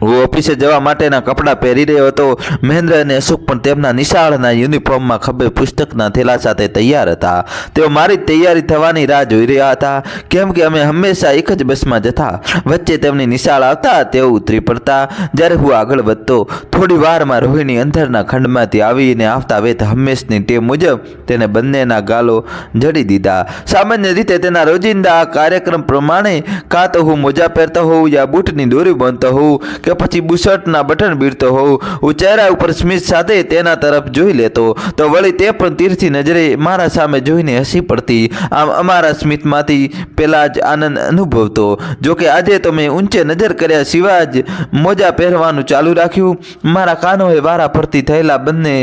હું ઓફિસે જવા માટેના કપડાં પહેરી રહ્યો હતો. મહેન્દ્ર અને અશોક પણ તેમના નિશાળના યુનિફોર્મમાં ખભે પુસ્તકના થેલા સાથે તૈયાર હતા. તેઓ મારી તૈયારી થવાની રાહ જોઈ રહ્યા હતા. કેમ કે અમે હંમેશા એક જ બસમાં જતા વચ્ચે તેમની નિશાળ આવતા તેઓ ઉતરી પડતા. જ્યારે હું આગળ વધતો, થોડી વારમાં રોહિણી અંધરના ખંડમાંથી આવીને આવતા વેત હંમેશની ટેવ મુજબ તેને બંનેના ગાલો જડી દીધા. સામાન્ય રીતે તેના રોજિંદા કાર્યક્રમ પ્રમાણે કાં તો હું મોજા પહેરતો હોઉં યા બૂટની દોરી બાંધતો હોઉં કે પછી બુશર્ટના બટન બીડતો હોઉં. હું ચહેરા ઉપર સ્મિત સાથે તેના તરફ જોઈ લેતો. તો વળી તે પણ તીરથી નજરે મારા સામે જોઈને હસી પડતી. આમ અમારા સ્મિતમાંથી પેલા જ આનંદ અનુભવતો. જોકે આજે તો મેં ઊંચે નજર કર્યા સિવાય જ મોજા પહેરવાનું ચાલુ રાખ્યું. મારા કાનોએ વારા ફરતી થયેલા બંને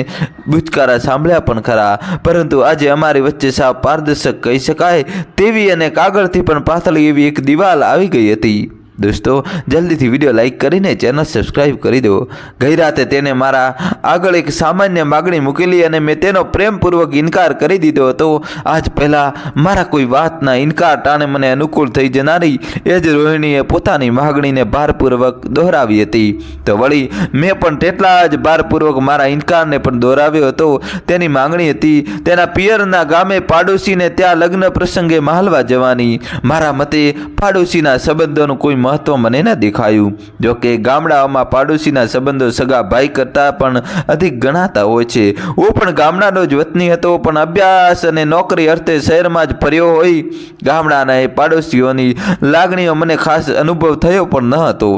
બુચકારા સાંભળ્યા પણ ખરા. પરંતુ આજે અમારી વચ્ચે સાવ પારદર્શક કહી શકાય તેવી અને કાગળથી પણ પાથળી એવી એક દિવાલ આવી ગઈ હતી. દોસ્તો, જલ્દીથી વીડિયો લાઇક કરીને ચેનલ સબસ્ક્રાઈબ કરી દો. ગઈ રાતે તેને મારા આગળ એક સામાન્ય માગણી મૂકેલી અને મેં તેનો પ્રેમપૂર્વક ઇનકાર કરી દીધો હતો. આજ પહેલાં મારા કોઈ વાતના ઇનકાર ટાણે મને અનુકૂળ થઈ જનારી એ જ રોહિણીએ પોતાની માગણીને ભારપૂર્વક દોહરાવી હતી. તો વળી, મેં પણ તેટલા જ ભારપૂર્વક મારા ઇનકારને પણ દોહરાવ્યો હતો. તેની માંગણી હતી, તેના પિયરના ગામે પાડોશીને ત્યાં લગ્ન પ્રસંગે માલવા જવાની. મારા મતે પાડોશીના સંબંધોનું કોઈ મહત્વ મને ન દેખાયું. જોકે ગામડાઓમાં પાડોશીના સંબંધો સગા ભાઈ કરતાં પણ અધિક ગણાતા હોય છે. હું પણ ગામડાનો જ વતની હતો, પણ અભ્યાસ અને નોકરી અર્થે શહેરમાં જ ફર્યો હોય ગામડાના એ પાડોશીઓની લાગણીઓ મને ખાસ અનુભવ થયો પણ ન હતો.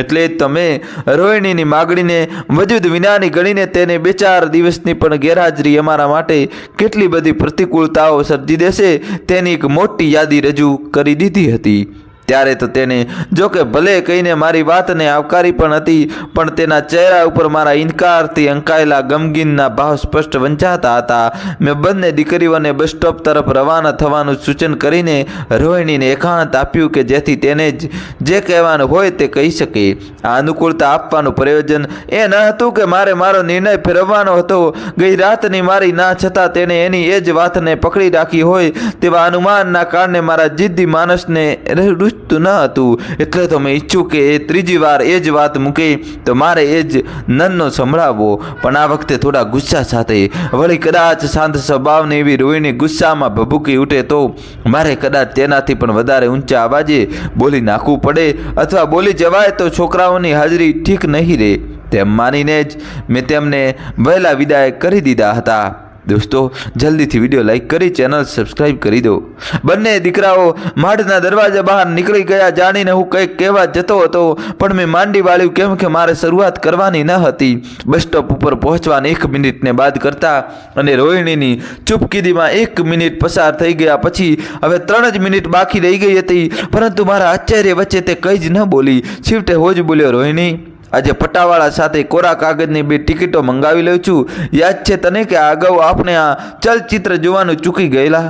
એટલે તમે રોહિણીની માગણીને વજૂદ વિનાની ગણીને તેને બે ચાર દિવસની પણ ગેરહાજરી અમારા માટે કેટલી બધી પ્રતિકૂળતાઓ સર્જી દેશે તેની એક મોટી યાદી રજૂ કરી દીધી હતી. ત્યારે તો તેને, જોકે ભલે કહીને મારી વાતને આવકારી પણ હતી, પણ તેના ચહેરા ઉપર મારા ઇનકારથી અંકાયેલા ગમગીનના ભાવ સ્પષ્ટ વંચાતા હતા. મેં બંને દીકરીઓને બસ સ્ટોપ તરફ રવાના થવાનું સૂચન કરીને રોહિણીને એકાંત આપ્યું કે જેથી તેને જ જે કહેવાનું હોય તે કહી શકે. આ અનુકૂળતા આપવાનું પ્રયોજન એ ન હતું કે મારે મારો નિર્ણય ફેરવવાનો હતો. ગઈ રાતની મારી ના છતાં તેણે એની એ જ વાતને પકડી રાખી હોય તેવા અનુમાનના કારણે મારા જિદ્દી માણસને રૂચતું ન હતું. એટલે તો મેં ઈચ્છું કે એ ત્રીજી વાર એ જ વાત મૂકે તો મારે એ જ નનનો સંભળાવવો પણ આ વખતે થોડા ગુસ્સા સાથે. વળી કદાચ શાંત સ્વભાવની એવી રોહિણી ગુસ્સામાં ભભૂકી ઉઠે તો મારે કદાચ તેનાથી પણ વધારે ઊંચા અવાજે બોલી નાખવું પડે અથવા બોલી જવાય તો છોકરાઓની હાજરી ઠીક નહીં રહે. તેમ માનીને જ મેં તેમને વહેલા વિદાય કરી દીધા હતા. દોસ્તો, જલ્દીથી વીડિયો લાઈક કરી, ચેનલ સબસ્ક્રાઇબ કરી દો. બંને દીકરાઓ માઠના દરવાજા બહાર નીકળી ગયા, જાણીને હું કંઈક કહેવા જતો હતો, પણ મેં માંડી વાળ્યું કેમ કે મારે શરૂઆત કરવાની ન હતી. બસ સ્ટોપ ઉપર પહોંચવાની એક મિનિટને બાદ કરતા અને રોહિણીની ચૂપકીદીમાં એક મિનિટ પસાર થઈ ગયા પછી હવે ત્રણ જ મિનિટ બાકી રહી ગઈ હતી, પરંતુ મારા આશ્ચર્ય વચ્ચે તે કંઈ જ ન બોલી. છેવટે હોજ બોલ્યો, રોહિણી આજે પટાવાળા સાથે કોરા કાગળની બે ટિકિટો મંગાવી લઉં છું. યાદ છે તને કે અગાઉ આપણે આ ચલચિત્ર જોવાનું ચૂકી ગયેલા?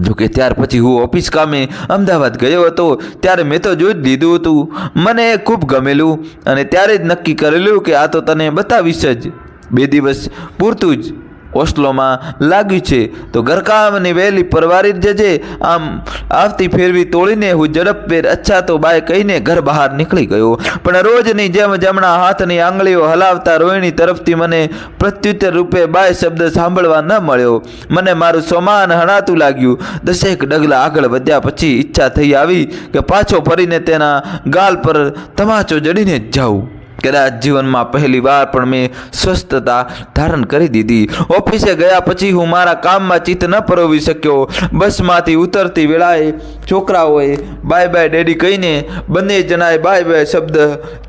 જોકે ત્યાર પછી હું ઓફિસ કામે અમદાવાદ ગયો હતો, ત્યારે મેં તો જોઈ જ લીધું હતું. મને ખૂબ ગમેલું અને ત્યારે જ નક્કી કરેલું કે આ તો તને બતાવીશ જ. બે દિવસ પૂરતું જ. ઓસ્લોમાં લાગ્યું છે. તો ઘરકામની વહેલી પરવારી જજે આમ આવતી ફેરવી તોડીને હું ઝડપભેર અચ્છા તો બાય કહીને ઘર બહાર નીકળી ગયો. પણ રોજની જેમ જમણા હાથની આંગળીઓ હલાવતા રોહિણી તરફથી મને પ્રત્યુત્તર રૂપે બાય શબ્દ સાંભળવા ન મળ્યો. મને મારું સમાન હણાતું લાગ્યું. દસેક ડગલા આગળ વધ્યા પછી ઈચ્છા થઈ આવી કે પાછો ફરીને તેના ગાલ પર તમાચો જડીને જ જાઉં. કદાચ જીવનમાં પહેલી વાર પણ મેં સ્વસ્થતા ધારણ કરી દીધી. ઓફિસે ગયા પછી હું મારા કામમાં ચિત્ત ન પરોવી શક્યો. બસમાંથી ઉતરતી વેળાએ છોકરાઓએ બાય બાય ડેડી કહીને બંને જણાએ બાય બાય શબ્દ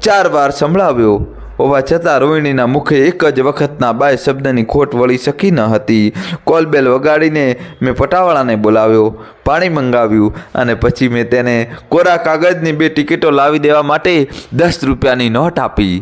ચાર વાર સંભળાવ્યો. હોવા છતાં રોહિણીના મુખે એક જ વખતના બાય શબ્દની ખોટ વળી શકી ન હતી. કોલબેલ વગાડીને મેં પટાવાળાને બોલાવ્યો, પાણી મંગાવ્યું અને પછી મેં તેને કોરા કાગળની બે ટિકિટો લાવી દેવા માટે દસ રૂપિયાની નોટ આપી.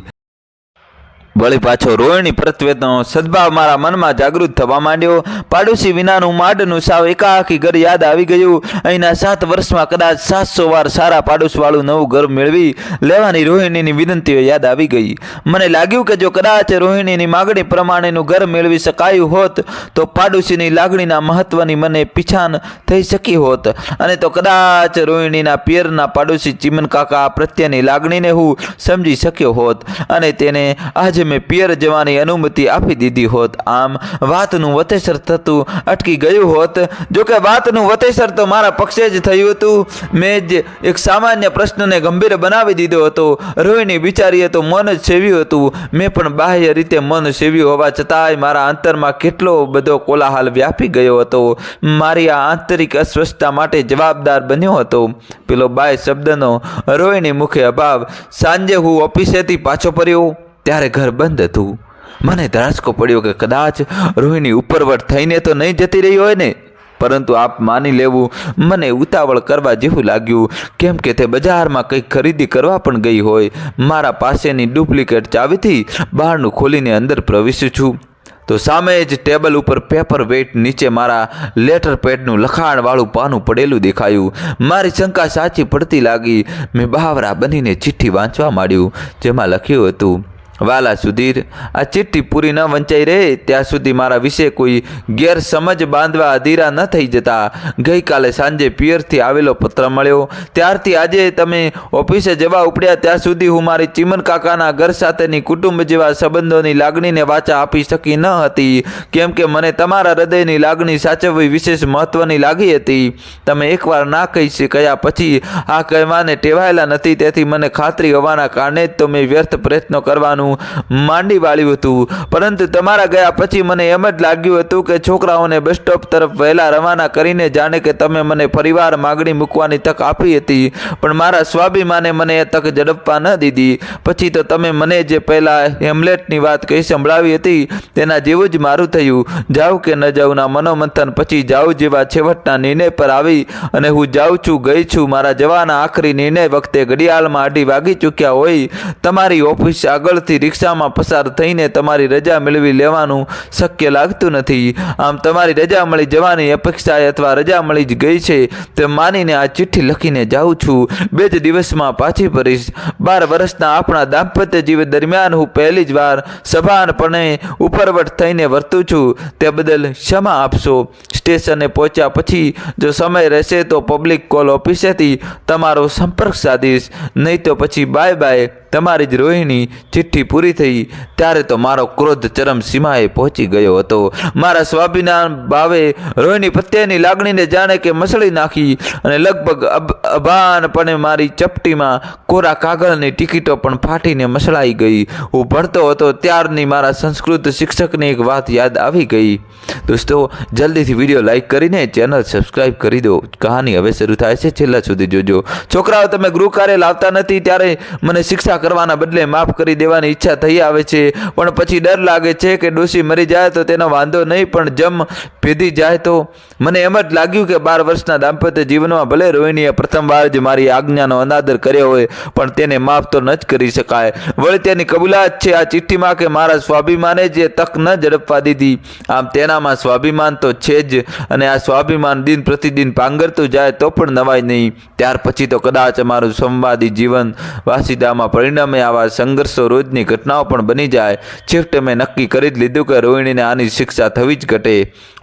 વળી પાછો રોહિણી પ્રત્યેનો સદભાવ મારા મનમાં જાગૃત થવા માંડ્યો. પાડોશી વિનાનું માડનું સાવ એકાકી ઘર યાદ આવી ગયું. અહીંના સાત વર્ષમાં કદાચ સાતસો વાર સારા પાડોશવાળું નવું ઘર મેળવી લેવાની રોહિણીની વિનંતીઓ યાદ આવી ગઈ. મને લાગ્યું કે જો કદાચ રોહિણીની માગણી પ્રમાણેનું ઘર મેળવી શકાયું હોત, તો પાડોશીની લાગણીના મહત્વની મને પીછાન થઈ શકી હોત. અને તો કદાચ રોહિણીના પિયરના પાડોશી ચીમન કાકા પ્રત્યેની લાગણીને હું સમજી શક્યો હોત અને તેને આજે મેં પિયર જવાની અનુમતિ આપી દીધી હોત. આમ વાતનું વતેસર થતું અટકી ગયું હોત. જોકે વાતનું વતેસર તો મારા પક્ષે જ થયું હતું. મેં જ એક સામાન્ય પ્રશ્નને ગંભીર બનાવી દીધો હતો. રોહિણી બિચારીએ તો મન જ સેવ્યું હતું. મેં પણ બાહ્ય રીતે મન સેવ્યું હોવા છતાંય મારા અંતરમાં કેટલો બધો કોલાહલ વ્યાપી ગયો હતો. મારી આ આંતરિક અસ્વસ્થતા માટે જવાબદાર બન્યો હતો. પેલો બાય શબ્દનો રોહિણી મુખે અભાવ. સાંજે હું ઓફિસેથી પાછો ફર્યો. ત્યારે ઘર બંધ હતું. મને ધરાસકો પડ્યો કે કદાચ રોહિણી ઉપરવટ થઈને તો નહીં જતી રહી હોય ને. પરંતુ આપ માની લેવું, મને ઉતાવળ કરવા જેવું લાગ્યું. કેમ કે તે બજારમાં કંઈક ખરીદી કરવા પણ ગઈ હોય. મારા પાસેની ડુપ્લિકેટ ચાવીથી બહારનું ખોલીને અંદર પ્રવેશું છું. તો સામે જ ટેબલ ઉપર પેપર વેઇટ નીચે મારા લેટર પેડનું લખાણવાળું પાનું પડેલું દેખાયું. મારી શંકા સાચી પડતી લાગી. મેં બહાવરા બનીને ચિઠ્ઠી વાંચવા માંડ્યું, જેમાં લખ્યું હતું વાલા સુધીર, આ ચિઠ્ઠી પૂરી ન વંચાઈ રહે ત્યાં સુધી મારા વિશે કોઈ ગેરસમજ બાંધવા અધીરા ન થઈ જતા. ગઈકાલે સાંજે પિયરથી આવેલો પત્ર મળ્યો, ત્યારથી આજે તમે ઓફિસે જવા ઉપડ્યા, ત્યાં સુધી હું મારી ચીમન કાકાના ઘર સાથેની કુટુંબ જેવા સંબંધોની લાગણીને વાચા આપી શકી ન હતી. કેમ કે મને તમારા હૃદયની લાગણી સાચવવી વિશેષ મહત્વની લાગી હતી. તમે એકવાર ના કહી શક્યા પછી આ કહેવાને ટેવાયેલા નથી, તેથી મને ખાતરી હોવાના કારણે જ તો મેં વ્યર્થ પ્રયત્નો કરવાનું માંડી વાળ્યું હતું. પરંતુ તમારા ગયા પછી મને એમ જ લાગ્યું હતું કે છોકરાઓને બસ સ્ટોપ તરફ વહેલા રવાના કરીને જાણે કે તમે મને ફરીવાર માગણી મૂકવાની તક આપી હતી. પણ મારા સ્વાભિમાને મને એ તક ઝડપવા ન દીધી. પછી તો તમે મને જે પહેલાં હેમલેટની વાત કહી સંભળાવી હતી, તેના જેવું જ મારું થયું. જાઉં કે ન જાઉંના મનોમંથન પછી જાઉં જેવા છેવટના નિર્ણય પર આવી અને હું જાઉં છું, ગઈ છું. મારા જવાના આખરી નિર્ણય વખતે ઘડિયાળમાં અઢી વાગી ચૂક્યા હોય. તમારી ઓફિસ આગળથી રિક્ષામાં પસાર થઈને તમારી રજા મેળવી લેવાનું શક્ય લાગતું નથી. આમ તમારી રજા મળી જવાની અપેક્ષાએ અથવા રજા મળી જ ગઈ છે, તે માનીને આ ચિઠ્ઠી લખીને જાઉં છું. બે જ દિવસમાં પાછી ફરીશ. બાર વર્ષના આપણા દાંપત્ય જીવન દરમિયાન હું પહેલી જ વાર સભાનપણે ઉપરવટ થઈને વર્તું છું. તે બદલ ક્ષમા આપશો. સ્ટેશને પહોંચ્યા પછી જો સમય રહેશે તો પબ્લિક કોલ ઓફિસેથી તમારો સંપર્ક સાધીશ. નહીં તો પછી બાય બાય તમારી જ રોહિણી ચિઠ્ઠી પૂરી થઈ, ત્યારે તો મારો ક્રોધ ચરમ સીમાએ પહોંચી ગયો હતો. મારા સ્વાભિમાન ભાવે રોહિણી પ્રત્યેની લાગણીને જાણે કે મસળી નાખી અને લગભગ અભાનપણે મારી ચપટીમાં કોરા કાગળની ટિકિટો પણ ફાટીને મસળાઈ ગઈ. હું ભણતો હતો ત્યારની મારા સંસ્કૃત શિક્ષકની એક વાત યાદ આવી ગઈ. દોસ્તો, જલ્દીથી વીડિયો લાઇક કરીને ચેનલ સબસ્ક્રાઇબ કરી દો. કહાની હવે શરૂ થાય છે, છેલ્લા સુધી જોજો. છોકરાઓ, તમે ગૃહ કાર્ય લાવતા નથી, ત્યારે મને શિક્ષા કરવાના બદલે માફ કરી દેવાની ઈચ્છા થઈ આવે છે. પણ પછી ડર લાગે છે કે ડોશી મરી જાય તો તેનો વાંધો નહીં, પણ જમ ભેદી જાય તો? મને એમ જ લાગ્યું કે બાર વર્ષના દાંપત્ય જીવનમાં ભલે રોહિણીએ પ્રથમવાર જ મારી આજ્ઞાનો અનાદર કર્યો હોય, પણ તેને માફ તો ન જ કરી શકાય. વળી તેની કબૂલાત છે આ ચિઠ્ઠીમાં કે મારા સ્વાભિમાને જે તક ન ઝડપવા દીધી. આમ તેનામાં સ્વાભિમાન તો છે જ, અને આ સ્વાભિમાન દિન પ્રતિદિન પાંગરતું જાય તો પણ નવાય નહીં. ત્યાર પછી તો કદાચ અમારું સંવાદી જીવન વાસીદામાં પરિણમે આવા સંઘર્ષો રોજની ઘટનાઓ પણ બની જાય. છેવટે મેં નક્કી કરી જ લીધું કે રોહિણીને આની શિક્ષા થવી જ ઘટે.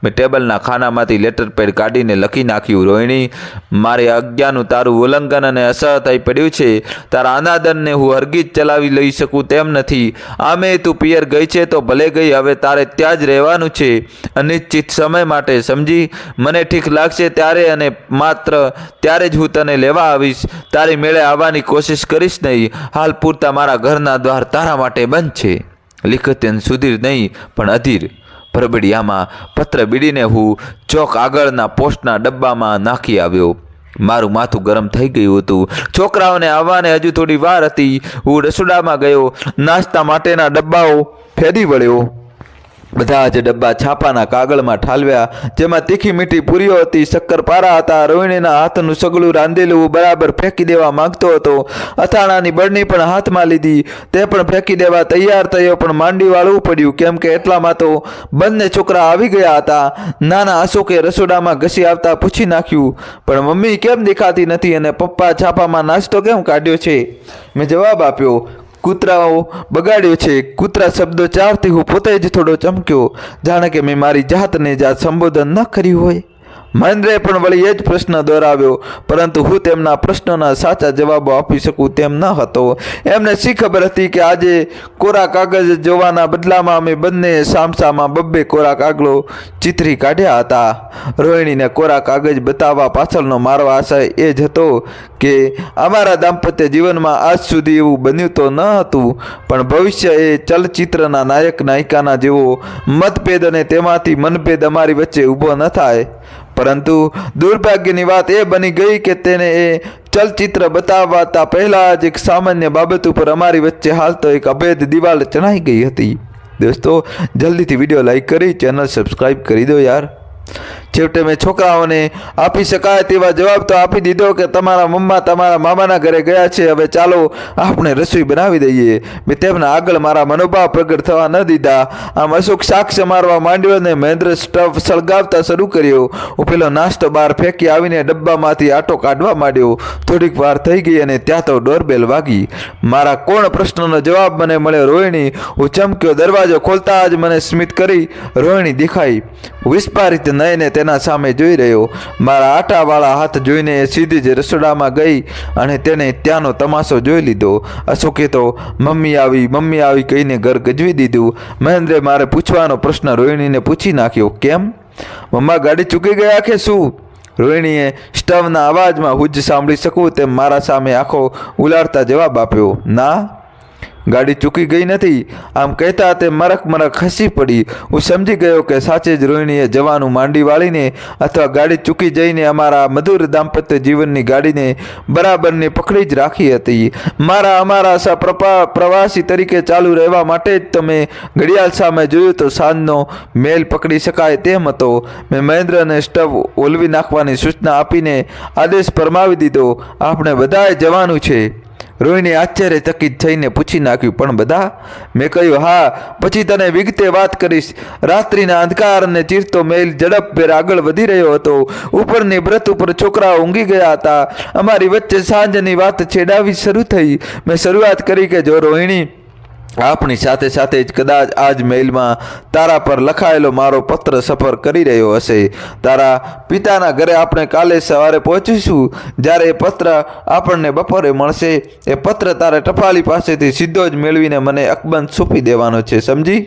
મેં ટેબલના ખાનામાંથી લેટર પેડ કાઢીને લખી નાખ્યું, રોહિણી, મારે અજ્ઞાનું તારું ઉલ્લંઘન અને અસહતાઈ પડ્યું છે. તારા અનાદરને હું હરગીજ ચલાવી લઈ શકું તેમ નથી. આમે તું પિયર ગઈ છે તો ભલે ગઈ, હવે તારે ત્યાં જ રહેવાનું છે. અનિશ્ચિત સમય માટે સમજી, મને ઠીક લાગશે ત્યારે અને માત્ર ત્યારે જ હું તને લેવા આવીશ. તારી મેળે આવવાની કોશિશ કરીશ નહીં. હાલ પૂરતા મારા ઘરના દ્વાર તારા માટે બંધ છે. લિખતેન સુધીર નહીં, પણ અધીર. પરબડિયામાં પત્ર બીડીને હું ચોક આગળના પોસ્ટના ડબ્બામાં નાખી આવ્યો. મારું માથું ગરમ થઈ ગયું હતું. છોકરાઓને આવવાને હજુ થોડી વાર હતી. હું રસોડામાં ગયો. નાસ્તા માટેના ડબ્બાઓ ફેદી વળ્યો. બધા જ ડબ્બા છાપાના કાગળમાં ઠાલવ્યા, જેમાં તીખી મીઠી પૂરીઓ હતી, શક્કરપારા હતા, રોહિણીના હાથનું સગલું રાંધેલું બરાબર ફેંકી દેવા માંગતો હતો. અથાણાની બળની પણ હાથમાં લીધી. તે પણ ફેંકી દેવા તૈયાર થયો, પણ માંડી વાળવું પડ્યું, કેમ કે એટલામાં તો બંને છોકરા આવી ગયા હતા. નાના અશોકે રસોડામાં ઘસી આવતા પૂછી નાખ્યું, પણ મમ્મી કેમ દેખાતી નથી અને પપ્પા છાપામાં નાસ્તો કેમ કાઢ્યો છે? મેં જવાબ આપ્યો કૂતરાઓ બગાડ્યો છે. કૂતરા શબ્દો ચારથી હું પોતે જ થોડો ચમક્યો. જાણે કે મેં મારી જાતને જાત સંબોધન ન કર્યું હોય. મહેન્દ્રે પણ વળી એ જ પ્રશ્ન દોહરાવ્યો પરંતુ હું તેમના પ્રશ્નોના સાચા જવાબો આપી શકું તેમ ન હતો. એમને શી ખબર હતી કે આજે કોરા કાગળ જોવાના બદલામાં અમે બંને સામસામાં બબ્બે કોરા કાગળો ચિતરી કાઢ્યા હતા. રોહિણીને કોરા કાગજ બતાવવા પાછળનો મારો આશય એ જ હતો કે અમારા દાંપત્ય જીવનમાં આજ સુધી એવું બન્યું તો ન હતું, પણ ભવિષ્ય એ ચલચિત્રના નાયક નાયિકાના જેવો મતભેદ અને તેમાંથી મનભેદ અમારી વચ્ચે ઊભો ન થાય. પરંતુ દુર્ભાગ્યની વાત એ બની ગઈ કે તેને એ ચલચિત્ર બતાવતા પહેલાં જ એક સામાન્ય બાબત ઉપર અમારી વચ્ચે હાલતો એક અભેદ દિવાલ ચણાઈ ગઈ હતી. દોસ્તો, જલ્દીથી વીડિયો લાઈક કરી, ચેનલ સબસ્ક્રાઈબ કરી દો યાર. છેવટે મેં છોકરાઓને આપી શકાય તેવા જવાબ તો આપી દીધો કે તમારા મમ્મા તમારા મામાના ઘરે ગયા છે, હવે ચાલો આપણે રસોઈ બનાવી દઈએ. મેં તેમના આગળ મારા મનોભાવ પ્રગટ થવા ન દીધા. આમ અશોક સાક્ષ મારવા માંડ્યો અને મહેન્દ્ર સ્ટફ સળગાવતા શરૂ કર્યો. હું પેલો નાસ્તો બહાર ફેંકી આવીને ડબ્બામાંથી આટો કાઢવા માંડ્યો. થોડીક વાર થઈ ગઈ અને ત્યાં તો ડોરબેલ વાગી. મારા કોણ પ્રશ્નનો જવાબ મને મળ્યો, રોહિણી? હું ચમક્યો, દરવાજો ખોલતા જ મને સ્મિત કરી, રોહિણી દેખાઈ વિસ્ફારિત નયને તેના સામે જોઈ રહ્યો. મારા આટાવાળા હાથ જોઈને એ સીધી જ રસોડામાં ગઈ અને તેને ત્યાંનો તમાશો જોઈ લીધો. અશોકે તો, મમ્મી આવી મમ્મી આવી કહીને ઘર ગજવી દીધું. મહેન્દ્રે મારે પૂછવાનો પ્રશ્ન રોહિણીને પૂછી નાખ્યો, કેમ? મમ્મા ગાડી ચૂકી ગયા કે શું? રોહિણીએ સ્ટવના અવાજમાં હુજ સાંભળી શકું તેમ મારા સામે આંખો ઉલાળતા જવાબ આપ્યો, ના ગાડી ચૂકી ગઈ નથી. આમ કહેતા તે મરક મરક હસી પડી. હું સમજી ગયો કે સાચે જ રોહિણીએ જવાનું માંડી વાળીને અથવા ગાડી ચૂકી જઈને અમારા મધુર દાંપત્ય જીવનની ગાડીને બરાબરની પકડી જ રાખી હતી. મારા અમારા સા પ્રવાસી તરીકે ચાલુ રહેવા માટે જ તમે ઘડિયાળ સામે જોયું તો સાંજનો મેલ પકડી શકાય તેમ હતો. મેં મહેન્દ્રને સ્ટવ ઓલવી નાખવાની સૂચના આપીને આદેશ ફરમાવી દીધો. આપણે બધાએ જવાનું છે. રોહિણી આશ્ચર્યચકિત થઈને પૂછી નાખ્યું, પણ બધા? મેં કહ્યું, હા, પછી તને વિગતે વાત કરીશ. રાત્રિના અંધકાર અને ચીરતો મેલ ઝડપભેર આગળ વધી રહ્યો હતો. ઉપરની વ્રત ઉપર છોકરાઓ ઊંઘી ગયા હતા. અમારી વચ્ચે સાંજની વાત છેડાવી શરૂ થઈ. મેં શરૂઆત કરી કે, જો રોહિણી આપણી સાથે સાથે જ કદાચ આ જ મેઇલમાં તારા પર લખાયેલો મારો પત્ર સફર કરી રહ્યો હશે. તારા પિતાના ઘરે આપણે કાલે સવારે પહોંચીશું, જ્યારે એ પત્ર આપણને બપોરે મળશે. એ પત્ર તારે ટપાલી પાસેથી સીધો જ મેળવીને મને અકબંધ સોંપી દેવાનો છે, સમજી?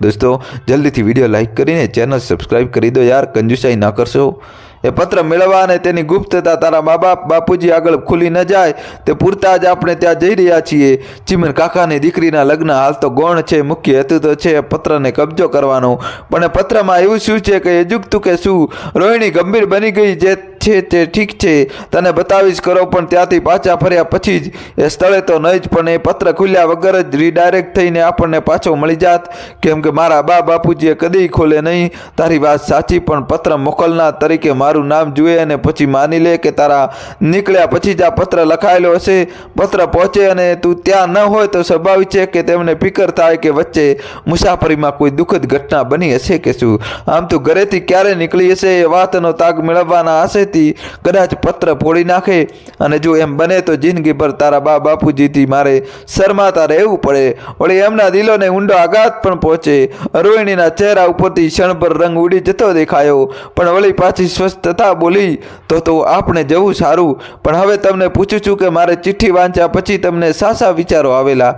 દોસ્તો, જલ્દીથી વીડિયો લાઈક કરીને ચેનલ સબસ્ક્રાઈબ કરી દો યાર, કંજુસાઈ ના કરશો. એ પત્ર મેળવવા અને તેની ગુપ્તતા તારા મા બાપ બાપુજી આગળ ખુલી ન જાય, તે પૂરતા જ આપણે ત્યાં જઈ રહ્યા છીએ. ચીમન કાકાની દીકરીના લગ્ન હાલ તો ગૌણ છે, મુખ્ય હેતુ તો છે પત્રને કબજો કરવાનો. પણ પત્રમાં એવું શું છે કે એ જુગતું કે શું? રોહિણી ગંભીર બની ગઈ જે છે, તે ઠીક છે. તને બતાવીશ કરો, પણ ત્યાંથી પાછા ફર્યા પછી જ એ સ્થળે તો નહીં જ, પણ એ પત્ર ખુલ્યા વગર જ રીડાયરેક્ટ થઈને આપણને પાછો મળી જાત. કેમ કે મારા બા બાપુજીએ કદી ખોલે નહીં. તારી વાત સાચી, પણ પત્ર મોકલનાર તરીકે મારું નામ જુએ અને પછી માની લે કે તારા નીકળ્યા પછી જ આ પત્ર લખાયેલો હશે. પત્ર પહોંચે અને તું ત્યાં ન હોય તો સ્વાભાવિક છે કે તેમને ફિકર થાય કે વચ્ચે મુસાફરીમાં કોઈ દુઃખદ ઘટના બની હશે કે શું? આમ તું ઘરેથી ક્યારે નીકળી હશે એ વાતનો તાગ મેળવવાના આશયથી કદાચ પત્ર ફોડી નાખે અને જો એમ બને તો જિંદગીભર તારા બા બાપુજીથી મારે શરમાતા રહેવું પડે. વળી એમના દિલોને ઊંડો આઘાત પણ પહોંચે. રોહિણીના ચહેરા ઉપરથી ક્ષણભર રંગ ઉડી જતો દેખાયો. પણ વળી પાછી સ્વસ્થતા બોલી, તો તો આપણે જવું સારું. પણ હવે તમને પૂછું છું કે મારે ચિઠ્ઠી વાંચ્યા પછી તમને સાસા વિચારો આવેલા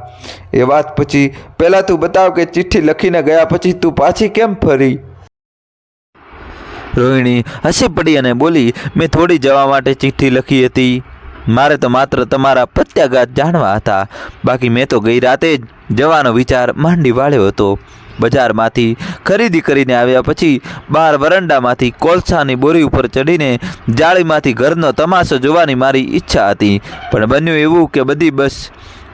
એ વાત પછી, પહેલાં તું બતાવ કે ચિઠ્ઠી લખીને ગયા પછી તું પાછી કેમ ફરી? રોહિણી હસી પડી અને બોલી, મેં થોડી જવા માટે ચિઠ્ઠી લખી હતી. મારે તો માત્ર તમારા પ્રત્યાઘાત જાણવા હતા. બાકી મેં તો ગઈ રાતે જ જવાનો વિચાર માંડી વાળ્યો હતો. બજારમાંથી ખરીદી કરીને આવ્યા પછી બહાર વરંડામાંથી કોલસાની બોરી ઉપર ચડીને જાળીમાંથી ઘરનો તમાશો જોવાની મારી ઈચ્છા હતી. પણ બન્યું એવું કે બધી બસ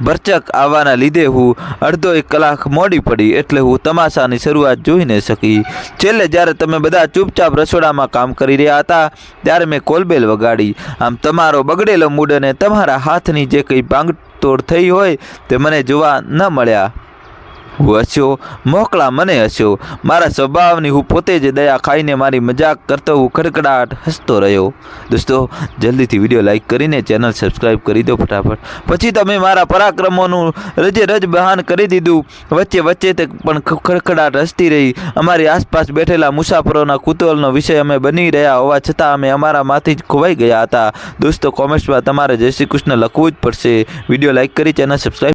ભરચક આવવાના લીધે હું અડધો એક કલાક મોડી પડી એટલે હું તમાશાની શરૂઆત જોઈ ન શકી. છેલ્લે જ્યારે તમે બધા ચૂપચાપ રસોડામાં કામ કરી રહ્યા હતા, ત્યારે મેં કોલબેલ વગાડી. આમ તમારો બગડેલો મૂડ અને તમારા હાથની જે કંઈ ભાંગતોડ થઈ હોય તે મને જોવા ન મળ્યા. હું હસ્યો મોકળા મને હસ્યો. મારા સ્વભાવની હું પોતે જ દયા ખાઈને મારી મજાક કરતો હું ખડખડાટ હસતો રહ્યો. દોસ્તો, જલ્દીથી વીડિયો લાઇક કરીને ચેનલ સબસ્ક્રાઈબ કરી દો ફટાફટ. પછી તમે મારા પરાક્રમોનું રજે રજ બહાન કરી દીધું. વચ્ચે વચ્ચે તે પણ ખડખડાટ હસતી રહી. અમારી આસપાસ બેઠેલા મુસાફરોના કુતૂહલનો વિષય અમે બની રહ્યા હોવા છતાં અમે અમારામાંથી જ ખોવાઈ ગયા હતા. દોસ્તો, કોમેન્ટ્સમાં તમારે જય શ્રી કૃષ્ણ લખવું જ પડશે. વીડિયો લાઇક કરી, ચેનલ સબસ્ક્રાઈબ